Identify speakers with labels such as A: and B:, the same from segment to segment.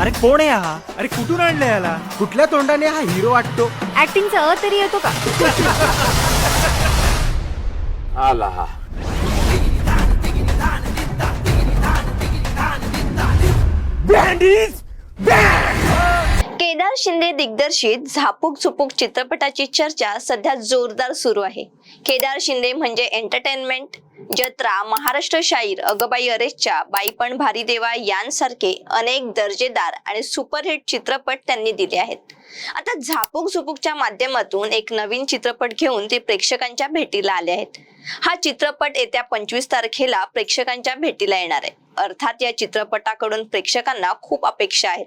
A: अरे कोण आहे हा? अरे कुठून आणलं याला?
B: कुठल्या तोंडाने हा हिरो वाटतो?
C: ऍक्टिंगचा अ तरी येतो का?
B: आला हा.
D: केदार शिंदे दिग्दर्शित झापूक झुपूक चित्रपटाची चर्चा सध्या जोरदार सुरू आहे. केदार शिंदे म्हणजे एंटरटेनमेंट जत्रा महाराष्ट्र शाहीर अगबाई अरेच्या बाईपण भारी देवा यांसारखे अनेक दर्जेदार आणि सुपरहिट चित्रपट त्यांनी दिले आहेत. आता झापूक झुपूकच्या माध्यमातून एक नवीन चित्रपट घेऊन ते प्रेक्षकांच्या भेटीला आले आहेत. हा चित्रपट येत्या पंचवीस तारखेला प्रेक्षकांच्या भेटीला येणार आहे. अर्थात या चित्रपटाकडून प्रेक्षकांना खूप अपेक्षा आहेत.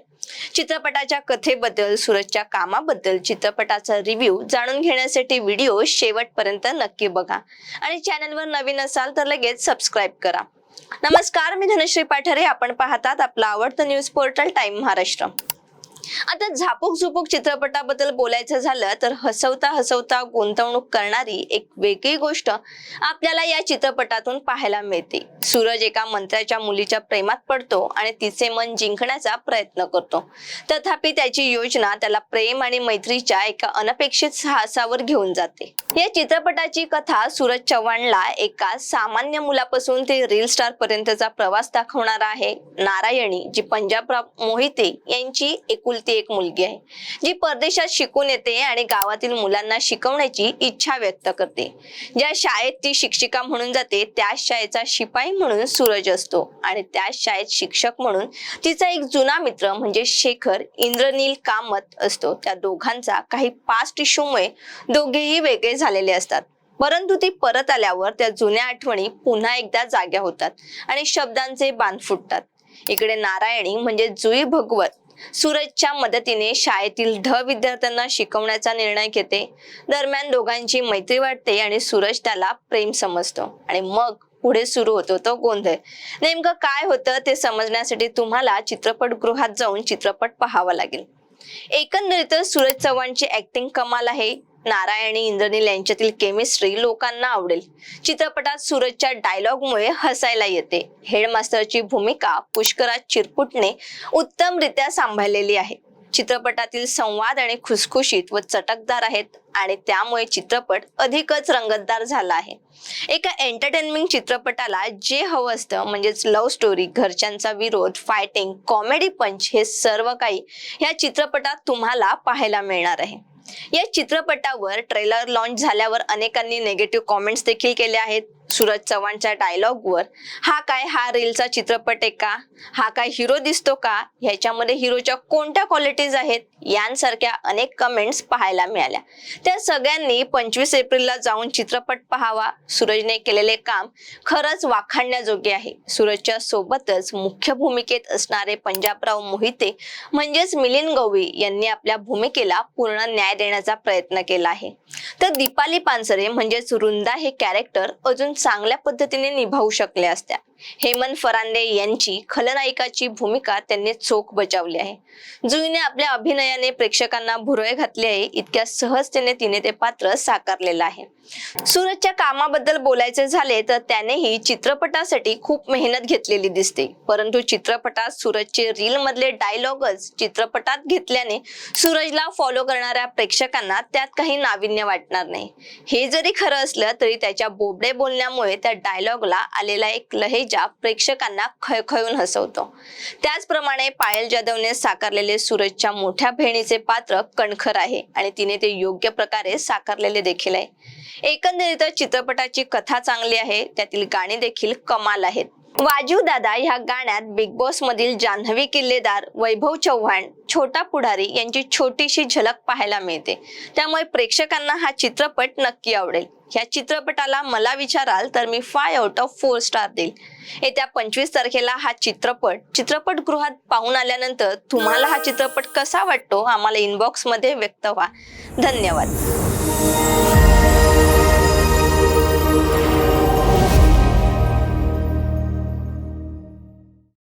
D: चित्रपटाच्या कथेबद्दल सूरजच्या कामाबद्दल चित्रपटाचा रिव्ह्यू जाणून घेण्यासाठी व्हिडिओ शेवटपर्यंत नक्की बघा. आणि चॅनलवर नवीन असाल तर लगेच सबस्क्राईब करा. नमस्कार मी धनश्री पाठारे. आपण पाहतात आपला आवडतं न्यूज पोर्टल टाइम महाराष्ट्र. आता झापूक झुपूक चित्रपटाबद्दल बोलायचं झालं तर हसवता हसवता गुंतवणूक करणारी एक वेगळी गोष्ट आपल्याला या चित्रपटातून पाहायला मिळते. सूरज एका मंत्र्याच्या मुलीच्या प्रेमात पडतो आणि तिचे मन जिंकण्याचा प्रयत्न करतो. तथापि त्याची योजना त्याला प्रेम आणि मैत्रीच्या एका अनपेक्षित साहसावर घेऊन जाते. या चित्रपटाची कथा सूरज चव्हाणला एका सामान्य मुलापासून ते रील स्टार पर्यंतचा प्रवास दाखवणारा आहे. नारायणी जी पंजाबराव मोहिते यांची एकुलती एक मुलगी आहे. जी परदेशात शिकून येते आणि गावातील मुलांना शिकवण्याची इच्छा व्यक्त करते. ज्या शाळेत ती शिक्षिका म्हणून जाते त्याच शाळेचा शिपाई म्हणून सूरज असतो. आणि त्याच शाळेत शिक्षक म्हणून तिचा एक जुना मित्र म्हणजे शेखर इंद्रनील कामत असतो. त्या दोघांचा काही पास्ट इश्यूमुळे दोघेही वेगळे झालेले असतात. परंतु ती परत आल्यावर त्या जुन्या आठवणी पुन्हा एकदा जाग्या होतात आणि शब्दांचे बांध फुटतात. इकडे नारायणी म्हणजे जुई भगवत सूरजच्या मदतीने शाळेतील ढ विद्यार्थ्यांना शिकवण्याचा निर्णय घेते. दरम्यान दोघांची मैत्री वाटते आणि सूरज त्याला प्रेम समजतो. आणि मग पुढे सुरू होतो तो गोंधळ. नेमकं काय होतं ते समजण्यासाठी तुम्हाला चित्रपटगृहात जाऊन चित्रपट पाहावा लागेल. एकंदरीतच सूरज चव्हाणची ऍक्टिंग कमाल आहे. नारायणी इंद्रनील यांच्यातील केमिस्ट्री लोकांना आवडेल. चित्रपटात सूरजच्या डायलॉगमुळे हसायला येते. हेडमास्टरची भूमिका पुष्कराज चिरपुटने उत्तमरित्या सांभाळलेली आहे. चित्रपटातील संवाद आणि खुसखुशीत व चटकदार आहेत आणि त्यामुळे चित्रपट अधिकच रंगतदार झाला आहे. एका एंटरटेनमेंट चित्रपटाला जे हवं असतं म्हणजेच लव्ह स्टोरी घरच्यांचा विरोध फायटिंग कॉमेडी पंच हे सर्व काही या चित्रपटात तुम्हाला पाहायला मिळणार आहे. या चित्रपटावर ट्रेलर लॉन्च झाल्यावर अनेकांनी नेगेटिव्ह कॉमेंट्स देखील केले आहेत. सूरज चव्हाणच्या डायलॉगवर हा काय हा रीलचा चित्रपट आहे का? हा काय हिरो दिसतो का? ह्याच्यामध्ये हिरोच्या कोणत्या क्वालिटीज आहेत? यांसारख्या अनेक कमेंट्स पाहायला मिळाल्या. त्या सगळ्यांनी पंचवीस एप्रिलला जाऊन चित्रपट पाहावा. सूरजने केलेले काम खरंच वाखाणण्याजोगे आहे. सूरजच्या सोबतच मुख्य भूमिकेत असणारे पंजाबराव मोहिते म्हणजेच मिलिंद गवळी यांनी आपल्या भूमिकेला पूर्ण न्याय देण्याचा प्रयत्न केला आहे. तर दीपाली पानसरे म्हणजेच रुंदा हे कॅरेक्टर अजून चांगल्या पद्धतीने निभावू शकल्या असत्या. हेमंत फरांदे यांची खलनायिकाची भूमिका त्यांनी चोख बजावली आहे. जुईने आपल्या अभिनयाने प्रेक्षकांना भुरळे घातले आहे इतक्या सहजतेने तिने ते पात्र साकारलेलं आहे. सूरजच्या कामाबद्दल बोलायचे झाले तर त्यानेही चित्रपटासाठी खूप मेहनत घेतलेली दिसते. परंतु चित्रपटात सूरजचे रील मधले डायलॉगच चित्रपटात घेतल्याने सूरजला फॉलो करणाऱ्या प्रेक्षकांना त्यात काही नाविन्य वाटणार नाही. हे जरी खरं असलं तरी त्याच्या बोबडे बोलण्यामुळे त्या डायलॉगला आलेला एक लहेज प्रेक्षकांना खळखळून हसवतो. त्याचप्रमाणे पायल जाधवने साकारलेले सूरजच्या मोठ्या बहिणीचे पात्र कणखर आहे आणि तिने ते योग्य प्रकारे साकारलेले देखील आहे. एकंदरीत चित्रपटाची कथा चांगली आहे त्यातील गाणी देखील कमाल आहेत. वाजू दादा ह्या गाण्यात बिग बॉस मधील जान्हवी किल्लेदार वैभव चव्हाण छोटा पुढारी यांची छोटीशी झलक पाहायला मिळते. त्यामुळे प्रेक्षकांना हा चित्रपट नक्की आवडेल. ह्या चित्रपटाला मला विचाराल तर मी five out of four star देईल. येत्या पंचवीस तारखेला हा चित्रपट चित्रपटगृहात पाहून आल्यानंतर तुम्हाला हा चित्रपट कसा वाटतो? आम्हाला इनबॉक्समध्ये व्यक्त व्हा. धन्यवाद.